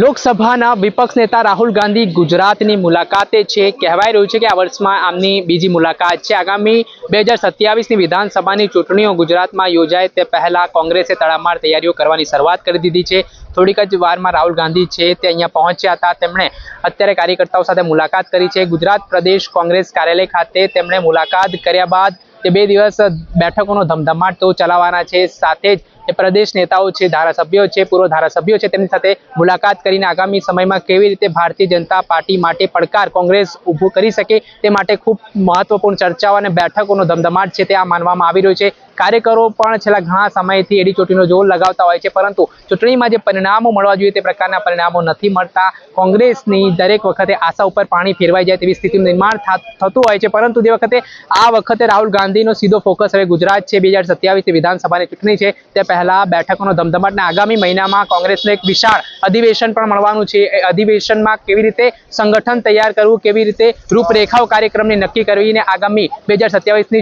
લોકસભાના વિપક્ષ નેતા રાહુલ ગાંધી ગુજરાતની મુલાકાતે છે. કહેવાય રહ્યું છે કે આ વર્ષમાં આમની બીજી મુલાકાત છે. આગામી બે હજાર સત્યાવીસની વિધાનસભાની ચૂંટણીઓ ગુજરાતમાં યોજાય તે પહેલાં કોંગ્રેસે તડામાર તૈયારીઓ કરવાની શરૂઆત કરી દીધી છે. થોડીક જ વારમાં રાહુલ ગાંધી છે તે અહીંયા પહોંચ્યા હતા. તેમણે અત્યારે કાર્યકર્તાઓ સાથે મુલાકાત કરી છે. ગુજરાત પ્રદેશ કોંગ્રેસ કાર્યાલય ખાતે તેમણે મુલાકાત કર્યા બાદ તે બે દિવસ બેઠકોનો ધમધમાટ તો ચલાવવાના છે. સાથે જ પ્રદેશ નેતાઓ છે, ધારાસભ્યો છે, પૂર્વ ધારાસભ્યો છે, તેમની સાથે મુલાકાત કરીને આગામી સમયમાં કેવી રીતે ભારતીય જનતા પાર્ટી માટે પડકાર કોંગ્રેસ ઊભું કરી શકે તે માટે ખૂબ મહત્વપૂર્ણ ચર્ચાઓ અને બેઠકોનો ધમધમાટ છે તે આ માનવામાં આવી રહ્યો છે. કાર્યકરો પણ છેલ્લા ઘણા સમયથી એડી ચોટીનો જોર લગાવતા હોય છે, પરંતુ ચૂંટણીમાં જે પરિણામો મળવા જોઈએ તે પ્રકારના પરિણામો નથી મળતા. કોંગ્રેસની દરેક વખતે આશા ઉપર પાણી ફેરવાઈ જાય તેવી સ્થિતિનું નિર્માણ થતું હોય છે, પરંતુ જે વખતે આ વખતે રાહુલ ગાંધીનો સીધો ફોકસ હવે ગુજરાત છે. બે હજાર સત્યાવીસની વિધાનસભાની ચૂંટણી છે, તે બેઠકોનો ધમધમાટ અને આગામી મહિનામાં કોંગ્રેસને એક વિશાળ અધિવેશન પણ મળવાનું છે. એ અધિવેશનમાં કેવી રીતે સંગઠન તૈયાર કરવું, કેવી રીતે રૂપરેખાઓ કાર્યક્રમની નક્કી કરવીને આગામી બે હજાર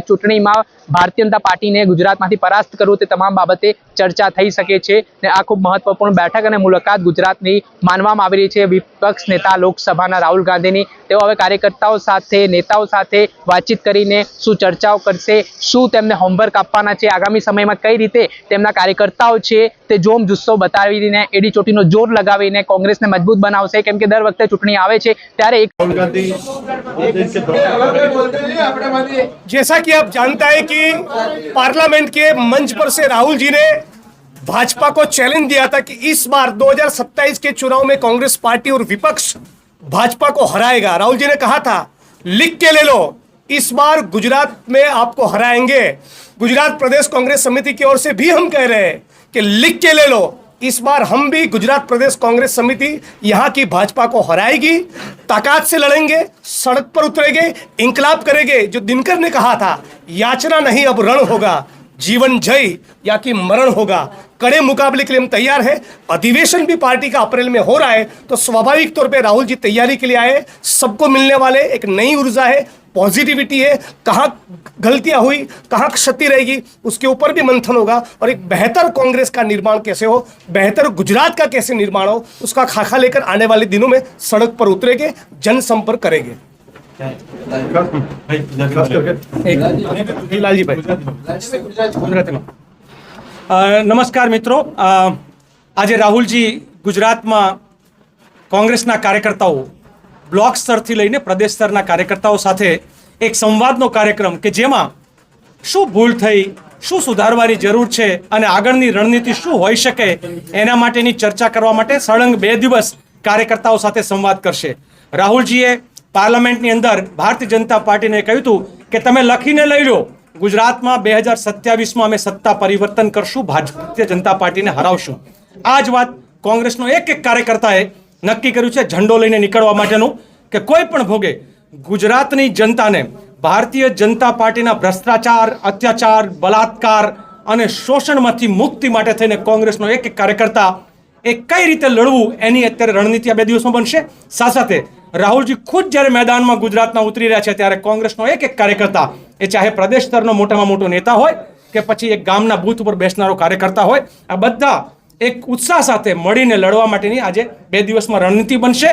ચૂંટણીમાં ભારતીય જનતા પાર્ટીને ગુજરાતમાંથી પરાસ્ત કરવું તે તમામ બાબતે ચર્ચા થઈ શકે છે ને આ ખૂબ મહત્વપૂર્ણ બેઠક અને મુલાકાત ગુજરાતની માનવામાં આવી રહી છે. વિપક્ષ નેતા લોકસભાના રાહુલ ગાંધીની. તેઓ હવે કાર્યકર્તાઓ સાથે, નેતાઓ સાથે વાતચીત કરીને શું ચર્ચાઓ કરશે, શું તેમને હોમવર્ક આપવાના છે, આગામી સમયમાં કઈ રીતે તેમના કાર્યકર્તાઓ છે તે જોમ જુસ્સો બતાવીને એડી ચોટીનો જોર લગાવીને કોંગ્રેસને મજબૂત બનાવશે કેમ કે દર વખતે ચૂંટણી આવે છે ત્યારે એક राहुल गांधी दो दिन के दौरे जैसा कि आप जानता है कि पार्लियामेंट के मंच पर से राहुल जी ने भाजपा को चैलेंज दिया था कि इस बार 2027 के चुनाव में कांग्रेस पार्टी और विपक्ष भाजपा को हराएगा राहुल जी ने कहा था लिख के ले लो इस बार गुजरात में आपको हराएंगे गुजरात प्रदेश कांग्रेस समिति की ओर से भी हम कह रहे हैं कि लिख के ले लो इस बार हम भी गुजरात प्रदेश कांग्रेस समिति यहाँ की भाजपा को हराएगी, ताकत से लड़ेंगे, सड़क पर उतरेंगे, इंकलाब करेंगे, जो दिनकर ने कहा था, याचना नहीं, अब रण होगा। जीवन जय या कि मरण होगा? कड़े मुकाबले के लिए हम तैयार हैं। अधिवेशन भी पार्टी का अप्रैल में हो रहा है तो स्वाभाविक तौर पे राहुल जी तैयारी के लिए आए सबको मिलने वाले, एक नई ऊर्जा है पॉजिटिविटी है। कहाँ गलतियाँ हुई, कहाँ क्षति रहेगी, उसके ऊपर भी मंथन होगा। और एक बेहतर कांग्रेस का निर्माण कैसे हो, बेहतर गुजरात का कैसे निर्माण हो, उसका खाका लेकर आने वाले दिनों में सड़क पर उतरेंगे, जनसंपर्क करेंगे। નમસ્કાર મિત્રો. આજે રાહુલજી ગુજરાતમાં કોંગ્રેસના કાર્યકર્તાઓ, બ્લોક સ્તરથી લઈને પ્રદેશ સ્તરના કાર્યકર્તાઓ સાથે એક સંવાદનો કાર્યક્રમ કે જેમાં શું ભૂલ થઈ, શું સુધારવાની જરૂર છે અને આગળની રણનીતિ શું હોઈ શકે એના માટેની ચર્ચા કરવા માટે સળંગ બે દિવસ કાર્યકર્તાઓ સાથે સંવાદ કરશે. રાહુલજીએ પાર્લામેન્ટની અંદર ભારતીય જનતા પાર્ટીને કહ્યું હતું કે તમે લખીને લઈ લો. ગુજરાતમાં બે હજાર સત્યાવીસમાં અમે સત્તા પરિવર્તન કરશું, ભારતીય જનતા પાર્ટીને હરાવશું. આ જ વાત કોંગ્રેસનો એક એક કાર્યકર્તાએ નક્કી કર્યું છે ઝંડો લઈને નીકળવા માટેનું, કે કોઈ પણ ભોગે ગુજરાતની જનતાને ભારતીય જનતા પાર્ટીના ભ્રષ્ટાચાર, અત્યાચાર બલાત્કાર અને શોષણમાંથી મુક્તિ માટે થઈને કોંગ્રેસનો એક એક કાર્યકર્તા એ કઈ રીતે લડવું એની અત્યારે રણનીતિ આ બે દિવસમાં બનશે? સાથે રાહુલજી ખુદ જ્યારે મેદાનમાં ગુજરાતમાં ઉતરી રહ્યા છે ત્યારે કોંગ્રેસનો એક એક કાર્યકર્તા, એ ચાહે પ્રદેશ સ્તરનો મોટામાં મોટો નેતા હોય કે પછી એક ગામના બૂથ ઉપર બેસનારો કાર્યકર્તા હોય, આ બધા એક ઉત્સાહ સાથે મળીને લડવા માટેની આજે બે દિવસમાં રણનીતિ બનશે.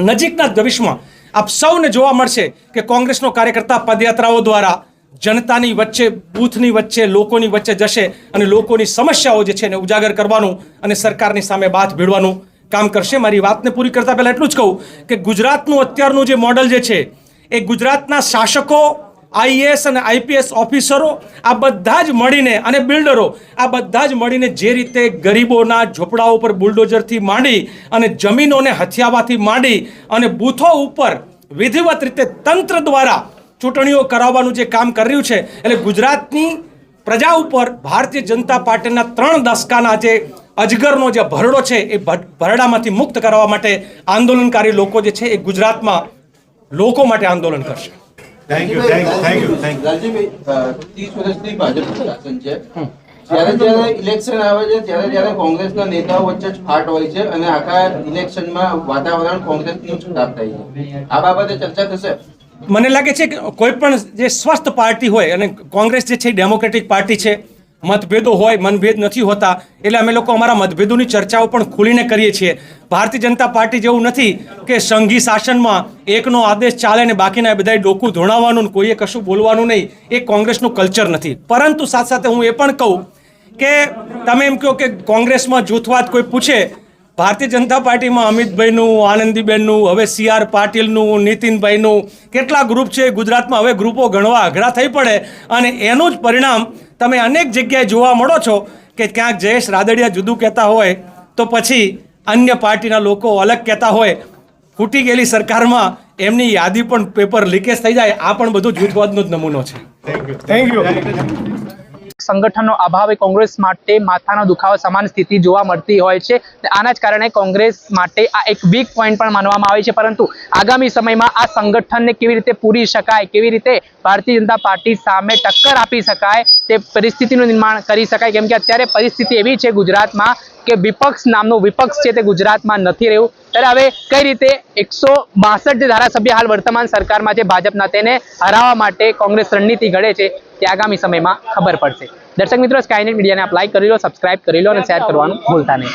નજીકના ભવિષ્યમાં આપ સૌને જોવા મળશે કે કોંગ્રેસનો કાર્યકર્તા પદયાત્રાઓ દ્વારા જનતાની વચ્ચે, બૂથની વચ્ચે, લોકોની વચ્ચે જશે અને લોકોની સમસ્યાઓ જે છે એને ઉજાગર કરવાનું અને સરકારની સામે બાથ ભીડવાનું કામ કરશે? મારી વાતને પૂરી કરતા પહેલાં એટલું જ કહું કે ગુજરાતનું અત્યારનું જે મોડલ જે છે, એ ગુજરાતના શાસકો આઈએએસ અને આઈપીએસ ઓફિસરો, આ બધા જ મળીને અને બિલ્ડરો, આ બધા જ મળીને જે રીતે ગરીબોના ઝોપડાઓ ઉપર બુલડોઝરથી માંડી અને જમીનોને હથિયાવાથી માંડી અને બૂથો ઉપર વિધિવત રીતે તંત્ર દ્વારા ચૂંટણીઓ કરાવવાનું જે કામ કરી રહ્યું છે, એટલે ગુજરાતની પ્રજા ઉપર ભારતીય જનતા પાર્ટીના ત્રણ દશકાના જે અજગરનો જે ભરડો છે એ ભરડામાંથી મુક્ત કરવા માટે આંદોલનકારી લોકો જે છે એ ગુજરાતમાં લોકો માટે આંદોલન કરશે. Thank you thank you thank you thank you Laljibhai ત્રીસ વર્ષથી ભાજપનું શાસન છે. જ્યારે જ્યારે ઇલેક્શન આવે છે ત્યારે ત્યારે કોંગ્રેસના નેતાઓ વચ્ચે જ ફાટ હોય છે અને આખા ઇલેક્શનમાં વાતાવરણ કોંગ્રેસનું જ ખરાબ થાય છે. આ બાબતે ચર્ચા થશે? મને લાગે છે કે કોઈ પણ જે સ્વસ્થ પાર્ટી હોય અને કોંગ્રેસ જે છે એ ડેમોક્રેટિક પાર્ટી છે મતભેદો હોય, મનભેદ નથી હોતા. એટલે અમે લોકો અમારા મતભેદોની ચર્ચાઓ પણ ખુલીને કરીએ છીએ. ભારતીય જનતા પાર્ટી જેવું નથી કે સંઘી શાસનમાં એકનો આદેશ ચાલે ને બાકીના બધા ડોકું ધોણાવવાનું કોઈએ કશું બોલવાનું નહીં. એ કોંગ્રેસનું કલ્ચર નથી. પરંતુ સાથે સાથે હું એ પણ કહું કે તમે એમ કહો કે કોંગ્રેસમાં જૂથવાદ કોઈ પૂછે ભારતીય જનતા પાર્ટીમાં અમિતભાઈનું આનંદીબેનનું હવે સી આર પાટીલનું નીતિનભાઈનું કેટલા ગ્રુપ છે? ગુજરાતમાં હવે ગ્રુપો ગણવા અઘરા થઈ પડે અને એનું જ પરિણામ તમે અનેક જગ્યાએ જોવા મળો છો કે ક્યાંક જયેશ રાદડિયા જુદું કહેતા હોય તો પછી અન્ય પાર્ટીના લોકો અલગ કહેતા હોય. ફૂટી ગયેલી સરકારમાં એમની યાદી પણ પેપર લીકેજ થઈ જાય. આ પણ બધું જૂથવાદનો જ નમૂનો છે. થેન્ક યુ સંગઠનનો અભાવ કોંગ્રેસ માટે માથાનો દુખાવો સમાન સ્થિતિ જોવા મળતી હોય છે. આના જ કારણે કોંગ્રેસ માટે આ એક વીક પોઈન્ટ પણ માનવામાં આવે છે. પરંતુ આગામી સમયમાં આ સંગઠનને કેવી રીતે પૂરી શકાય, કેવી રીતે ભારતીય જનતા પાર્ટી સામે ટક્કર આપી શકાય તે પરિસ્થિતિનું નિર્માણ કરી શકાય? કેમ કે અત્યારે પરિસ્થિતિ એવી છે ગુજરાતમાં કે વિપક્ષ નામનું વિપક્ષ છે તે ગુજરાતમાં નથી રહ્યું. ત્યારે હવે કઈ રીતે એકસો બાસઠ ધારાસભ્ય હાલ વર્તમાન સરકારમાં છે ભાજપના તેને હરાવવા માટે કોંગ્રેસ રણનીતિ ઘડે છે? તે આગામી સમયમાં ખબર પડશે. દર્શક મિત્રો સ્કાયનેટ મીડિયાને આપ લાઈક કરી લો સબસ્ક્રાઇબ કરી લો અને શેર કરવાનું ભૂલતા નહીં.